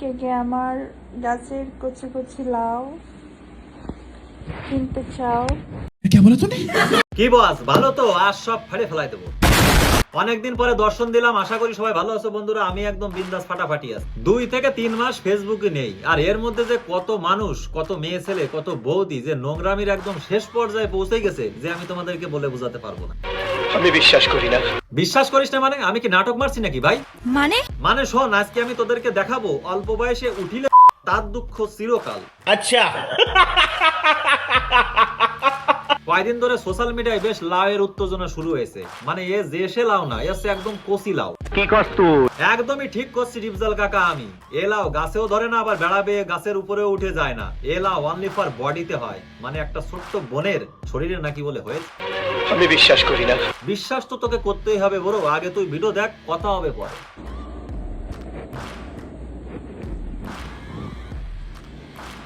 কে আমার গাছের কচি কচি লাউ কিনতে চাও? কি বস ভালো তো আর সব ফাড়ে ফেলাই দেবো। অনেকদিন পরে দর্শন দিলাম আশা করি সবাই ভালো আছো বন্ধুরা আমি একদম বিন্দাস ফাটাফাটি আছি। দুই থেকে তিন মাস ফেসবুকে নেই আর এর মধ্যে যে কত মানুষ কত মেয়ে ছেলে কত বৌদি যে নোংরামির একদম শেষ পর্যায়ে পৌঁছে গেছে যে আমি তোমাদেরকে বলে বোঝাতে পারব না। আমি বিশ্বাস করি না। বিশ্বাস করিস না মানে? আমি কি নাটক মারছি নাকি ভাই? মানে? মানে শোন আজকে আমি তোদেরকে দেখাবো অল্প বয়সে উঠিলে তার দুঃখ চিরকাল। আচ্ছা। কয়দিন ধরে সোশ্যাল মিডিয়ায় বেশ লাউয়ের উত্তেজনা শুরু হয়েছে। মানে এ যে সে লাউ না এ একদম কচি লাউ। কি তুই একদমই ঠিক করছি রিফজাল কাকা আমি। এ গাছেও ধরে না আবার বেড়াবে গাছের উপরেও উঠে যায় না। এ অনলি ফর বডিতে হয়। মানে একটা ছোট্ট বোনের শরীরে নাকি বলে হয়েছে। আমি বিশ্বাস করি না। বিশ্বাস তো তোকে করতেই হবে বড়। আগে তুই ভিডিও দেখ কথা হবে পরে।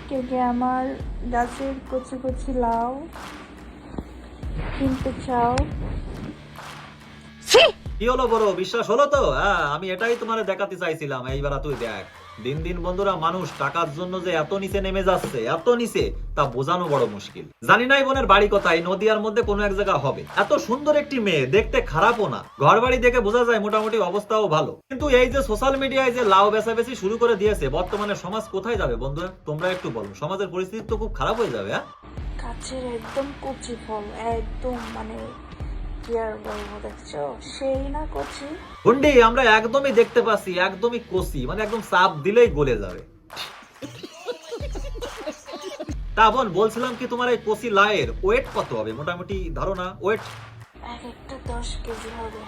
কে কে আমার গাছের কচি কচি লাউ কিনতে চাও। কি হলো বড়? বিশ্বাস হলো তো? হ্যাঁ আমি এটাই তোমার দেখাতে চাইছিলাম। এইবার তুই দেখ। দিন দিন বন্ধুরা, মানুষ টাকার জন্য যে এত নিচে নেমে যাচ্ছে, এত নিচে, তা বোঝানো বড় মুশকিল। জানি নাই বোনের বাড়ি কোথায় নদিয়ার মধ্যে কোনো এক জায়গা হবে। এত সুন্দর একটি মেয়ে, দেখতে খারাপও না। ঘর বাড়ি দেখে বোঝা যায় মোটামুটি অবস্থাও ভালো। কিন্তু এই যে সোশ্যাল মিডিয়ায় যে লাউ বেচাবেচি শুরু করে দিয়েছে, বর্তমানে সমাজ কোথায় যাবে বন্ধুরা? তোমরা একটু বলো। সমাজের পরিস্থিতি তো খুব খারাপ হয়ে যাবে হ্যাঁ? একদম কচি ফল, একদম মানে কি আর বলব দেখছ? সেই না হুন্ডি আমরা একদমই দেখতে পাচ্ছি একদমই কষি মানে একদম চাপ দিলেই গলে যাবে। তা বোন বলছিলাম কি তোমার এই কষি লায়ের ওয়েট কত হবে? মোটামুটি ধারণা ওয়েট এক একটা দশ কেজি হবে।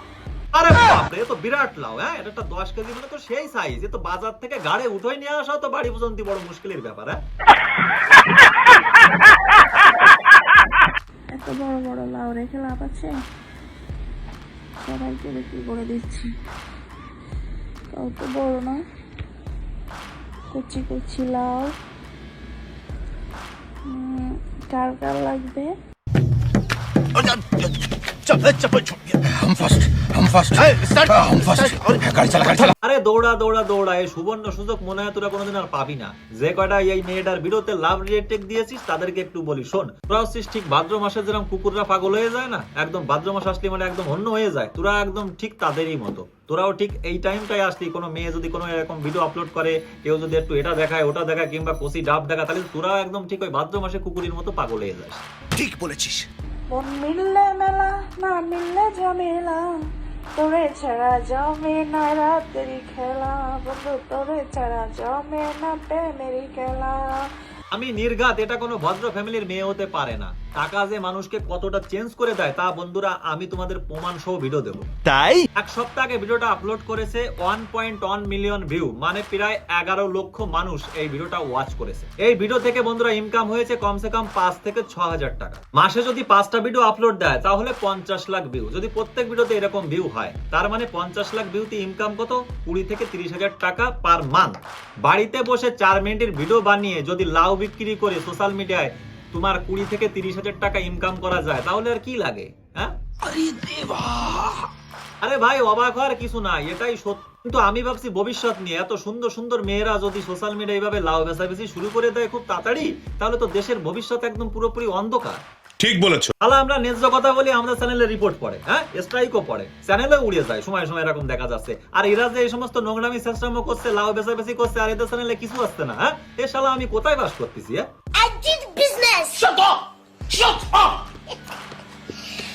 আরে বাপরে তো বিরাট লাউ হ্যাঁ? এটা একটা দশ কেজি মানে তো সেই সাইজ এ তো বাজার থেকে গাড়ি উঠোই নিয়ে আসা তো বাড়ি পর্যন্ত বড় মুশকিলের ব্যাপার হ্যাঁ? বড় বড় লাউ রেখে লাভ আছে সবাইকে বিক্রি করে দিচ্ছি তাও তো বড় না কুচি কুচি লাউ কার কার লাগবে हम फर्स्ट हम फर्स्ट हम फर्स्ट गाड़ी चला गाड़ी चला আরে দৌড়া দৌড়া দৌড়া এই সুবর্ণ সুযোগ মনে হয় তোরা কোনোদিন আর পাবি না যে কয়টা এই মেয়েটার বিরুদ্ধে লাভ রিয়েটেক দিয়েছিস তাদেরকে একটু বলি শোন তোরা হচ্ছিস ঠিক ভাদ্র মাসে যেরকম কুকুররা পাগল হয়ে যায় না একদম ভাদ্র মাস আসলে মানে একদম অন্য হয়ে যায় তোরা একদম ঠিক তাদেরই মতো তোরাও ঠিক এই টাইমটাই আসলি কোনো মেয়ে যদি কোনো এরকম ভিডিও আপলোড করে কেউ যদি একটু এটা দেখায় ওটা দেখায় কিংবা কষি ডাব দেখায় তাহলে তোরাও একদম ঠিক ওই ভাদ্র মাসে কুকুরের মতো পাগল হয়ে যাস ठीक বলেছিস মন মিললে মেলা, না মিললে ঝামেলা। তোরে ছাড়া জমে না রাতেরি খেলা। বন্ধু, তোরে ছাড়া জমে না প্রেমেরি খেলা। আমি নির্ঘাত এটা কোনো ভদ্র ফ্যামিলির মেয়ে হতে পারে না। টাকা যে মানুষকে কতটা চেঞ্জ করে দেয় তা বন্ধুরা আমি তোমাদের প্রমাণ সহ ভিডিও দেবো। তাই? এক সপ্তাহ আগে ভিডিওটা আপলোড করেছে one point one million view মানে প্রায় এগারো লক্ষ মানুষ এই ভিডিওটা ওয়াচ করেছে। এই ভিডিও থেকে বন্ধুরা ইনকাম হয়েছে কমসে কম পাঁচ থেকে ছ হাজার টাকা। মাসে যদি পাঁচটা ভিডিও আপলোড দেয় তাহলে পঞ্চাশ লাখ ভিউ যদি প্রত্যেক ভিডিওতে এরকম ভিউ হয় তার মানে পঞ্চাশ লাখ ভিউতে ইনকাম কত? কুড়ি থেকে তিরিশ হাজার টাকা পার মান্থ বাড়িতে বসে চার মিনিটের ভিডিও বানিয়ে যদি লাউ বিক্রি করে সোশ্যাল মিডিয়ায় তোমার কুড়ি থেকে তিরিশ হাজার টাকা ইনকাম করা যায় তাহলে আর কি লাগে হ্যাঁ? আরে ভাই অবাক হওয়ার কিছু নাই এটাই সত্য কিন্তু আমি ভাবছি ভবিষ্যৎ নিয়ে এত সুন্দর সুন্দর মেয়েরা যদি সোশ্যাল মিডিয়া এইভাবে লাউ বেচাবেচি শুরু করে দেয় খুব তাড়াতাড়ি তাহলে তো দেশের ভবিষ্যৎ একদম পুরোপুরি অন্ধকার। ঠিক বলেছ তাহলে আমরা ন্যায্য কথা বলি আমাদের চ্যানেলে রিপোর্ট পড়ে হ্যাঁ স্ট্রাইকও পড়ে চ্যানেলে উড়িয়ে যায় সময় সময় এরকম দেখা যাচ্ছে আর এরা যে এই সমস্ত নোংরামি সিস্টেম করছে বেসা বেচাবেচি করছে আর এদের চ্যানেলে কিছু আসছে না হ্যাঁ এ শালা আমি কোথায় বাস করতেছি হ্যাঁ I did business. Shut up! Shut up!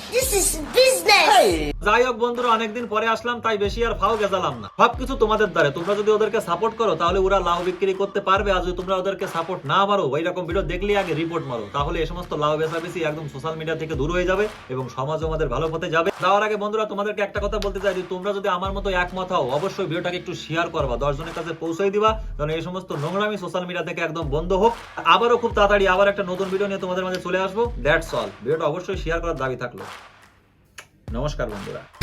This is business. যাই হোক বন্ধুরা, অনেকদিন পরে আসলাম, তাই বেশি আর ফাও গেজালাম না। সবকিছু তোমাদের দ্বারা। তোমরা যদি ওদেরকে সাপোর্ট করো, তাহলে ওরা লাউ বিক্রি করতে পারবে। আর যদি তোমরা ওদেরকে সাপোর্ট না মারো, ওই রকম ভিডিও দেখলে আগে রিপোর্ট মারো। তাহলে এই সমস্ত লাউ বেচাবেচি একদম সোশ্যাল মিডিয়া থেকে দূর হয়ে যাবে এবং সমাজ আমাদের ভালো পথে যাবে। যাওয়ার আগে বন্ধুরা, তোমাদেরকে একটা কথা বলতে চাই। যে তোমরা যদি আমার মতো একমত হও, অবশ্যই ভিডিওটাকে একটু শেয়ার করবা দশ জনের কাছে পৌঁছে দিবা। কারণ এই সমস্ত নোংরামি সোশ্যাল মিডিয়া থেকে একদম বন্ধ হোক। আবারও খুব তাড়াতাড়ি আবার একটা নতুন ভিডিও নিয়ে তোমাদের মাঝে চলে আসব। দ্যাটস অল ভিডিওটা অবশ্যই শেয়ার করার দাবি থাকল। নমস্কার বন্ধুরা